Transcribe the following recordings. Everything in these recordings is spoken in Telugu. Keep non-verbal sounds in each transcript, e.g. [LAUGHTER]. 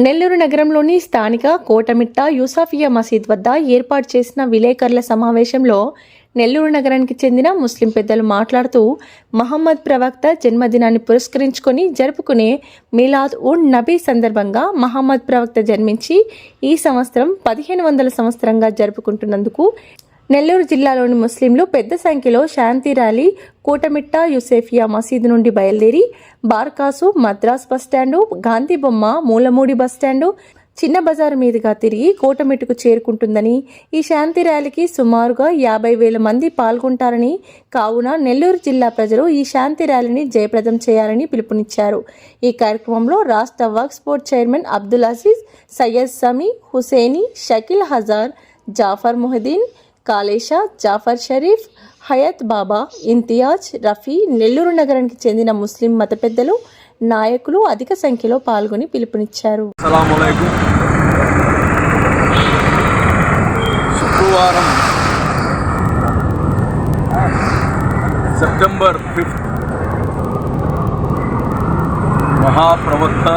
నెల్లూరు నగరంలోని స్థానిక కోటమిట్ట యూసాఫియా మసీద్ వద్ద ఏర్పాటు చేసిన విలేకరుల సమావేశంలో నెల్లూరు నగరానికి చెందిన ముస్లిం పెద్దలు మాట్లాడుతూ మహమ్మద్ ప్రవక్త జన్మదినాన్ని పురస్కరించుకొని జరుపుకునే మిలాద్ ఉన్ నబీ సందర్భంగా మహమ్మద్ ప్రవక్త జన్మించి ఈ సంవత్సరం పదిహేను వందల సంవత్సరంగా జరుపుకుంటున్నందుకు నెల్లూరు జిల్లాలోని ముస్లింలు పెద్ద సంఖ్యలో శాంతి ర్యాలీ కూటమిట్ట యుసేఫియా మసీదు నుండి బయలుదేరి బార్కాసు మద్రాస్ బస్టాండు గాంధీ బొమ్మ మూలమూడి బస్టాండు చిన్న బజారు మీదుగా తిరిగి కోటమిట్టుకు చేరుకుంటుందని ఈ శాంతి ర్యాలీకి సుమారుగా యాభై వేల మంది పాల్గొంటారని కావున నెల్లూరు జిల్లా ప్రజలు ఈ శాంతి ర్యాలీని జయప్రదం చేయాలని పిలుపునిచ్చారు. ఈ కార్యక్రమంలో రాష్ట్ర వర్క్ స్పోర్ట్ చైర్మన్ అబ్దుల్ అజీజ్ సయ్యద్ సమీ హుసేని షకీల్ హజార్ జాఫర్ మొహదీన్ కాళేషా జాఫర్ షరీఫ్ హయత్ బాబా ఇంతియాజ్ రఫీ నెల్లూరు నగరానికి చెందిన ముస్లిం మత పెద్దలు నాయకులు అధిక సంఖ్యలో పాల్గొని పిలుపునిచ్చారు. శుక్రవారం సెప్టెంబర్ ఫిఫ్త్ మహాప్రవక్త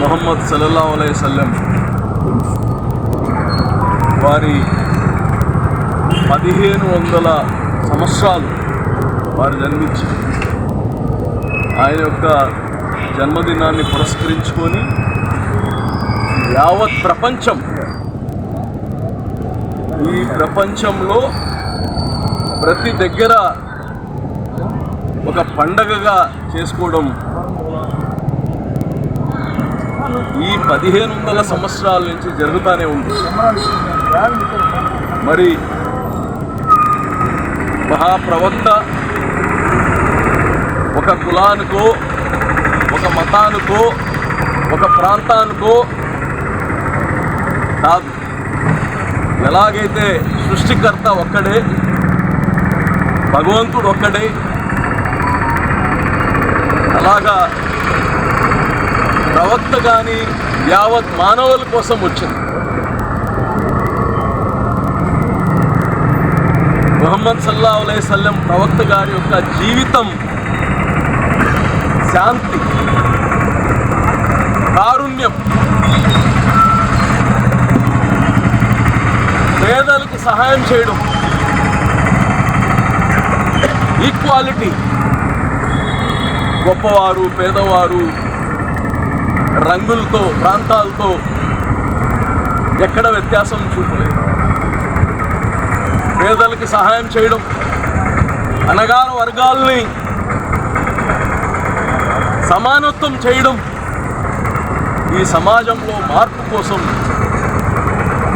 మొహమ్మద్ సల్లల్లా అలైవల్లం వారి పదిహేను వందల సంవత్సరాలు వారు జన్మించి ఆయన యొక్క జన్మదినాన్ని పురస్కరించుకొని యావత్ ప్రపంచం ఈ ప్రపంచంలో ప్రతి దగ్గర ఒక పండగగా చేసుకోవడం ఈ పదిహేను వందల సంవత్సరాల నుంచి జరుగుతూనే ఉంది. మరి మహాప్రవక్త ఒక కులానికో ఒక మతానికో ఒక ప్రాంతానికో కాదు ఎలాగైతే సృష్టికర్త ఒక్కడే భగవంతుడు ఒక్కడే అలాగా ప్రవక్త కానీ యావత్ మానవుల కోసం వచ్చింది. మొహమ్మద్ సల్లా సల్లెం ప్రవక్త గారి యొక్క జీవితం శాంతి కారుణ్యం పేదలకు సహాయం చేయడం ఈక్వాలిటీ గొప్పవారు పేదవారు రంగులతో ప్రాంతాలతో ఎక్కడ వ్యత్యాసం చూపలేదు. పేదలకి సహాయం చేయడం అనగాన వర్గాల్ని సమానత్వం చేయడం ఈ సమాజంలో మార్పు కోసం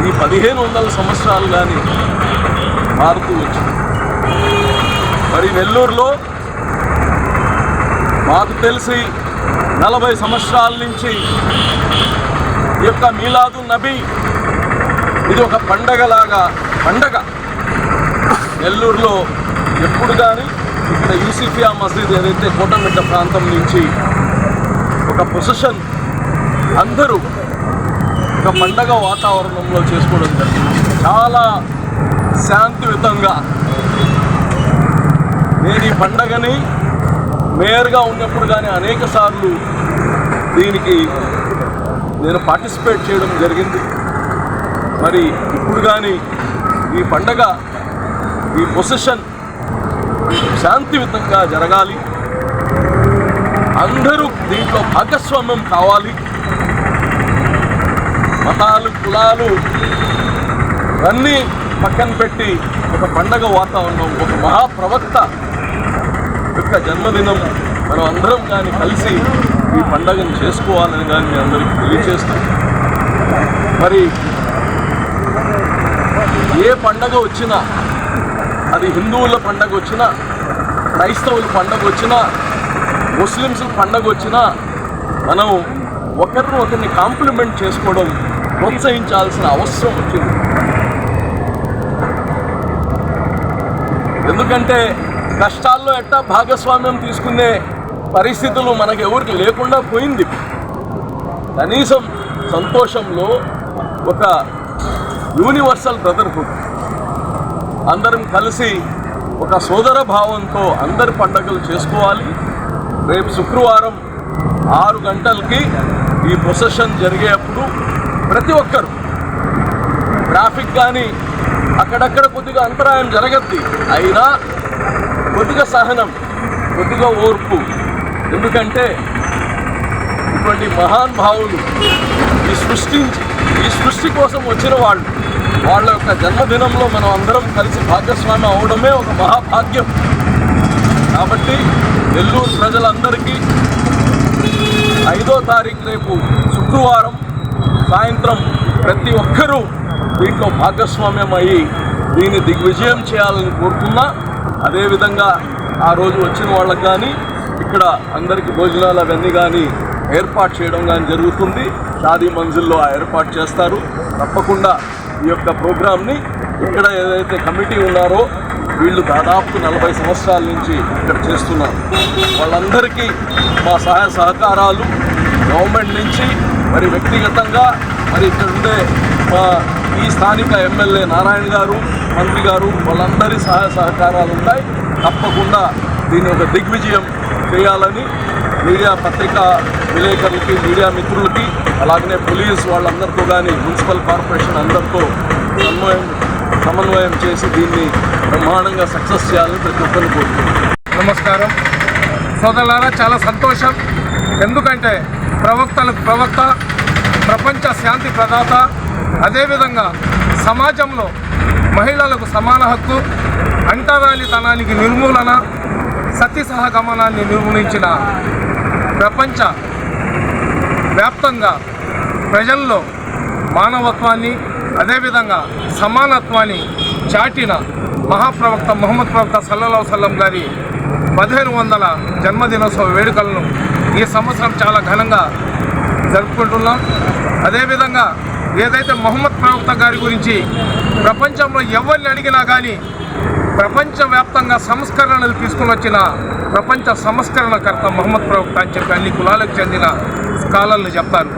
ఈ పదిహేను వందల సంవత్సరాలు కానీ మారుతూ వచ్చింది. మరి నెల్లూరులో మాకు తెలిసి నలభై సంవత్సరాల నుంచి ఈ యొక్క మీలాదు నబీ ఇది ఒక పండగలాగా పండగ. నెల్లూరులో ఎప్పుడు కానీ ఇక్కడ యూసిఫియా మసీద్ ఏదైతే కోటమిట్ట ప్రాంతం నుంచి ఒక పొజిషన్ అందరూ ఒక పండగ వాతావరణంలో చేసుకోవడం జరిగింది. చాలా శాంతియుతంగా. నేను ఈ పండగని మేయర్గా ఉన్నప్పుడు కానీ అనేక సార్లు దీనికి నేను పార్టిసిపేట్ చేయడం జరిగింది. మరి ఇప్పుడు కానీ ఈ పండగ ఈ పొసిషన్ శాంతియుతంగా జరగాలి. అందరూ దీంట్లో భాగస్వామ్యం కావాలి. మతాలు కులాలు అన్నీ పక్కన పెట్టి ఒక పండగ వాతావరణం ఒక మహాప్రవక్త యొక్క జన్మదినం మనం అందరం కానీ కలిసి ఈ పండగను చేసుకోవాలని కానీ మీ అందరికీ తెలియజేస్తాం మరి ఏ పండగ వచ్చినా అది హిందువుల పండగ వచ్చినా క్రైస్తవుల పండగ వచ్చినా ముస్లిమ్స్ పండగ వచ్చినా మనం ఒకరిని ఒకరిని కాంప్లిమెంట్ చేసుకోవడం ప్రోత్సహించాల్సిన అవసరం వచ్చింది. ఎందుకంటే కష్టాల్లో ఎట్టా భాగస్వామ్యం తీసుకునే పరిస్థితులు మనకు ఎవరికి లేకుండా పోయింది. కనీసం సంతోషంలో ఒక యూనివర్సల్ బ్రదర్హుడ్ అందరం కలిసి ఒక సోదర భావంతో అందరి పండగలు చేసుకోవాలి. రేపు శుక్రవారం ఆరు గంటలకి ఈ ప్రొసెషన్ జరిగేటప్పుడు ప్రతి ఒక్కరు ట్రాఫిక్ కానీ అక్కడక్కడ కొద్దిగా అంతరాయం జరగద్ది. అయినా కొద్దిగా సహనం కొద్దిగా ఓర్పు. ఎందుకంటే ఇటువంటి మహాన్ భావులు ఈ సృష్టించి ఈ సృష్టి కోసం వచ్చిన వాళ్ళు వాళ్ళ యొక్క జన్మదినంలో మనం అందరం కలిసి భాగస్వామి అవడమే ఒక మహాభాగ్యం. కాబట్టి నెల్లూరు ప్రజలందరికీ ఐదో తారీఖు రేపు శుక్రవారం సాయంత్రం ప్రతి ఒక్కరూ దీంట్లో భాగస్వామ్యం అయ్యి దీన్ని దిగ్విజయం చేయాలని కోరుతున్నా. అదేవిధంగా ఆ రోజు వచ్చిన వాళ్ళకి కానీ ఇక్కడ అందరికీ భోజనాలు అవన్నీ కానీ ఏర్పాటు చేయడం కానీ జరుగుతుంది. షాదీ మంజిల్లో ఆ ఏర్పాటు చేస్తారు. తప్పకుండా ఈ యొక్క ప్రోగ్రామ్ని ఇక్కడ ఏదైతే కమిటీ ఉన్నారో వీళ్ళు దాదాపు నలభై సంవత్సరాల నుంచి ఇక్కడ చేస్తున్నారు. వాళ్ళందరికీ మా సహాయ సహకారాలు గవర్నమెంట్ నుంచి మరి వ్యక్తిగతంగా మరి ఇక్కడ ఉండే మా ఈ స్థానిక ఎమ్మెల్యే నారాయణ గారు మంత్రి గారు వాళ్ళందరి సహాయ సహకారాలు ఉంటాయి తప్పకుండా దీని ఒక దిగ్విజయం చేయాలని మీడియా పత్రికా విలేకరులకి మీడియా మిత్రులకి అలాగనే పోలీస్ వాళ్ళందరితో కానీ మున్సిపల్ కార్పొరేషన్ అందరితో సన్మయం సమన్వయం చేసి దీన్ని బ్రహ్మాండంగా సక్సెస్ చేయాలని ప్రతి ఒక్కరిని కోరుకుంటున్నాను నమస్కారం. సోదరులారా చాలా సంతోషం. ఎందుకంటే ప్రవక్తలకు ప్రవక్త ప్రపంచ శాంతి ప్రదాత అదేవిధంగా సమాజంలో మహిళలకు సమాన హక్కు అంటరాలితనానికి నిర్మూలన సతీ సహగమనాన్ని నిర్మూలించిన ప్రపంచ వ్యాప్తంగా ప్రజల్లో మానవత్వాన్ని అదేవిధంగా సమానత్వాన్ని చాటిన మహాప్రవక్త మొహమ్మద్ ప్రవక్త సల్లల్లాహు సల్లం గారి పదిహేను వందల జన్మదినోత్సవ వేడుకలను ఈ సంవత్సరం చాలా ఘనంగా జరుపుకుంటున్నాం. అదేవిధంగా ఏదైతే మొహమ్మద్ ప్రవక్త గారి గురించి ప్రపంచంలో ఎవరిని అడిగినా కానీ ప్రపంచవ్యాప్తంగా సంస్కరణలు తీసుకుని వచ్చిన ప్రపంచ సంస్కరణకర్త మొహమ్మద్ ప్రవక్త అని చెప్పి అన్ని కులాలకు చెందిన స్కాలర్లు చెప్తారు.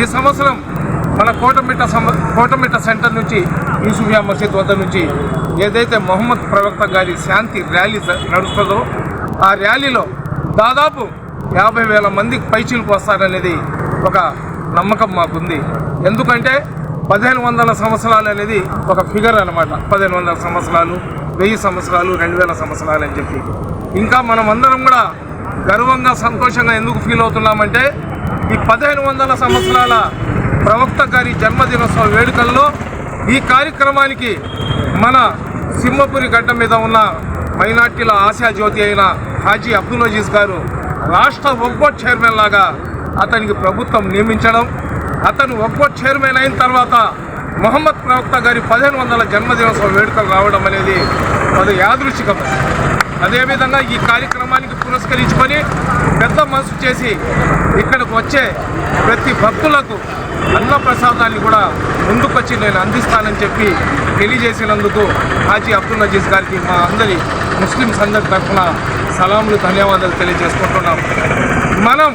ఈ సంవత్సరం మన కోటమిట్ట సమ కోటమిట్ట సెంటర్ నుంచి యూసుఫియా మసీద్ వద్ద నుంచి ఏదైతే మొహమ్మద్ ప్రవక్త గారి శాంతి ర్యాలీ నడుస్తుందో ఆ ర్యాలీలో దాదాపు యాభై వేల మందికి పైచీలకు వస్తారనేది ఒక నమ్మకం మాకుంది. ఎందుకంటే పదిహేను వందల సంవత్సరాలు అనేది ఒక ఫిగర్ అనమాట పదిహేను వందల సంవత్సరాలు వెయ్యి సంవత్సరాలు రెండు వేల సంవత్సరాలు అని చెప్పి. ఇంకా మనం అందరం కూడా గర్వంగా సంతోషంగా ఎందుకు ఫీల్ అవుతున్నామంటే ఈ పదిహేను వందల సంవత్సరాల ప్రవక్త గారి జన్మదినోత్సవ వేడుకల్లో ఈ కార్యక్రమానికి మన సింహపురి గడ్డ మీద ఉన్న మైనార్టీల ఆశాజ్యోతి అయిన హాజీ అబ్దుల్ అజీజ్ గారు రాష్ట్ర ఒక్కోట్ చైర్మన్ లాగా అతనికి ప్రభుత్వం నియమించడం అతను ఒక్కోట్ చైర్మన్ అయిన తర్వాత మహమ్మద్ ప్రవక్త గారి పదిహేను వందల జన్మదినోత్సవ వేడుకలు రావడం అనేది అది యాదృచ్ఛికం. అదేవిధంగా ఈ కార్యక్రమానికి పురస్కరించుకొని పెద్ద మనసు చేసి ఇక్కడికి వచ్చే ప్రతి భక్తులకు అన్నప్రసాదాన్ని కూడా ముందుకొచ్చి నేను అందిస్తానని చెప్పి తెలియజేసినందుకు హాజీ అబ్దుల్ నజీజ్ గారికి మా అందరి ముస్లిం అందరి తరఫున సలాములు ధన్యవాదాలు తెలియజేసుకుంటున్నాం. మనం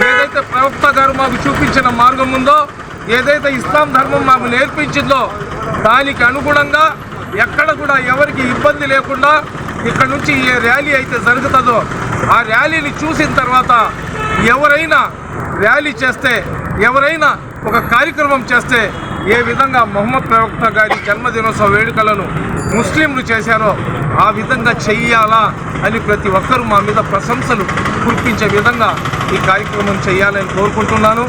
ఏదైతే ప్రవక్త గారు మాకు చూపించిన మార్గం ఉందో ఏదైతే ఇస్లాం ధర్మం మాకు నేర్పించిందో దానికి అనుగుణంగా ఎక్కడ కూడా ఎవరికి ఇబ్బంది లేకుండా ఇక్కడ నుంచి ఏ ర్యాలీ అయితే జరుగుతుందో ఆ ర్యాలీని చూసిన తర్వాత ఎవరైనా ర్యాలీ చేస్తే ఎవరైనా ఒక కార్యక్రమం చేస్తే ఏ విధంగా మొహమ్మద్ ప్రవక్త గారి జన్మదినోత్సవ వేడుకలను ముస్లింలు చేశారో ఆ విధంగా చెయ్యాలా అని ప్రతి ఒక్కరూ మా మీద ప్రశంసలు కురిపించే విధంగా ఈ కార్యక్రమం చేయాలని కోరుకుంటున్నాను.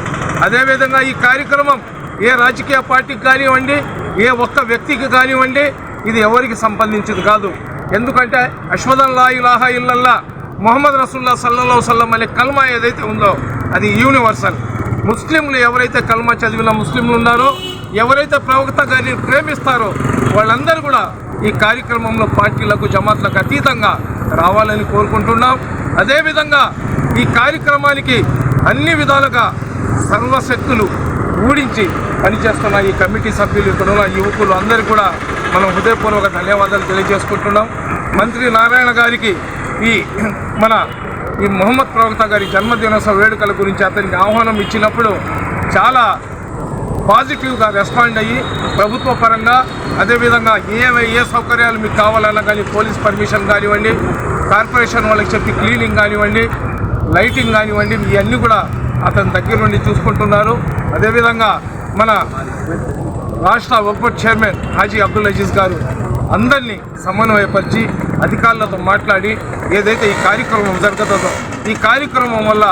అదేవిధంగా ఈ కార్యక్రమం ఏ రాజకీయ పార్టీకి కానివ్వండి ఏ ఒక్క వ్యక్తికి కానివ్వండి ఇది ఎవరికి సంబంధించింది కాదు. ఎందుకంటే అశ్వదల్లా ఇలాహా ఇల్లల్లా మొహమ్మద్ రసూల్లా సల్లల్లా సల్లం అనే కల్మా ఏదైతే ఉందో అది యూనివర్సల్. ముస్లింలు ఎవరైతే కల్మా చదివిన ముస్లింలు ఉన్నారో ఎవరైతే ప్రవక్త గారిని ప్రేమిస్తారో వాళ్ళందరూ కూడా ఈ కార్యక్రమంలో పార్టీలకు జమాత్లకు అతీతంగా రావాలని కోరుకుంటున్నాం. అదేవిధంగా ఈ కార్యక్రమానికి అన్ని విధాలుగా సర్వశక్తులు ఊడించి పనిచేస్తున్న ఈ కమిటీ సభ్యులు ఇక్కడ ఉన్న యువకులు అందరికీ కూడా మనం హృదయపూర్వక ధన్యవాదాలు తెలియజేసుకుంటున్నాం. మంత్రి నారాయణ గారికి ఈ [CLEARS THROAT] మన ఈ మొహమ్మద్ ప్రవక్త గారి జన్మదినోత్సవ వేడుకల గురించి అతనికి ఆహ్వానం ఇచ్చినప్పుడు చాలా పాజిటివ్గా రెస్పాండ్ అయ్యి ప్రభుత్వ పరంగా అదేవిధంగా ఏ ఏ సౌకర్యాలు మీకు కావాలన్నా కానీ పోలీస్ పర్మిషన్ కానివ్వండి కార్పొరేషన్ వాళ్ళకి చెప్పి క్లీనింగ్ కానివ్వండి లైటింగ్ కానివ్వండి ఇవన్నీ కూడా అతని దగ్గర నుండి చూసుకుంటున్నారు. అదేవిధంగా మన రాష్ట్ర వక్ఫ్ చైర్మన్ హాజీ అబ్దుల్ అజీజ్ గారు అందరినీ సమన్వయపరిచి అధికారులతో మాట్లాడి ఏదైతే ఈ కార్యక్రమం జరుగుతుందో ఈ కార్యక్రమం వల్ల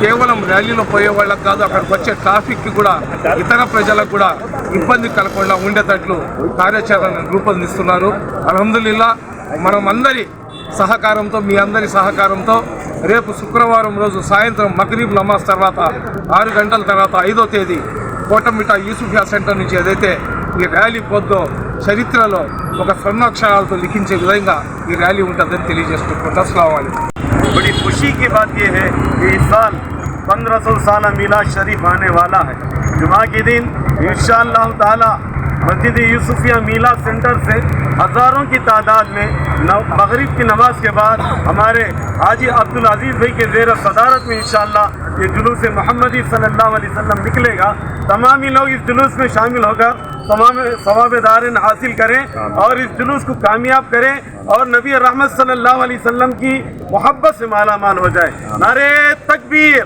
కేవలం ర్యాలీలో పోయే వాళ్ళకి కాదు అక్కడికి వచ్చే ట్రాఫిక్కి కూడా ఇతర ప్రజలకు కూడా ఇబ్బంది కలగకుండా ఉండేటట్లు కార్యాచరణ రూపొందిస్తున్నారు అల్హమ్దుల్లా మనం అందరి సహకారంతో మీ అందరి సహకారంతో రేపు శుక్రవారం రోజు సాయంత్రం మగరీబ్ నమాజ్ తర్వాత ఆరు గంటల తర్వాత ఐదో తేదీ కోటమిట యూసుఫియా సెంటర్ నుంచి ఏదైతే ఈ ర్యాలీ పొద్దో చరిత్రలో ఒక స్వర్ణాక్షరాలతో లిఖించే విధంగా ఈ ర్యాలీ ఉంటుందని తెలియజేసుకుంటున్నాం అస్సలం बड़ी खुशी की बात यह है कि इस साल پندرہ سو سالہ میلاد شریف آنے والا ہے۔ جمعہ کے دن انشاءاللہ تعالی مسجد یوسفیہ میلاد سینٹر سے ہزاروں کی تعداد میں مغرب کی نماز کے بعد ہمارے हाजी अब्दुल अजीज़ भाई के जेर सदारत में इंशाल्लाह ये जुलूस मोहम्मदी सल्लल्लाहु अलैहि वसल्लम निकलेगा तमाम ही लोग इस जुलूस में शामिल होकर तमाम सवाब दारन हासिल करें और इस जुलूस को कामयाब करें और नबी रहमत सल्लल्लाहु अलैहि वसल्लम की मोहब्बत से माला माल हो जाए नारे तकबीर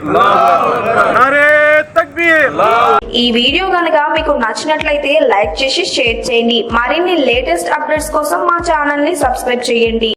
नारे तकबीर ఈ వీడియో కనుక మీకు నచ్చినట్లయితే లైక్ చేసి షేర్ చేయండి మరిన్ని లేటెస్ట్ అప్డేట్స్ కోసం మా ఛానల్ ని సబ్స్క్రైబ్ చేయండి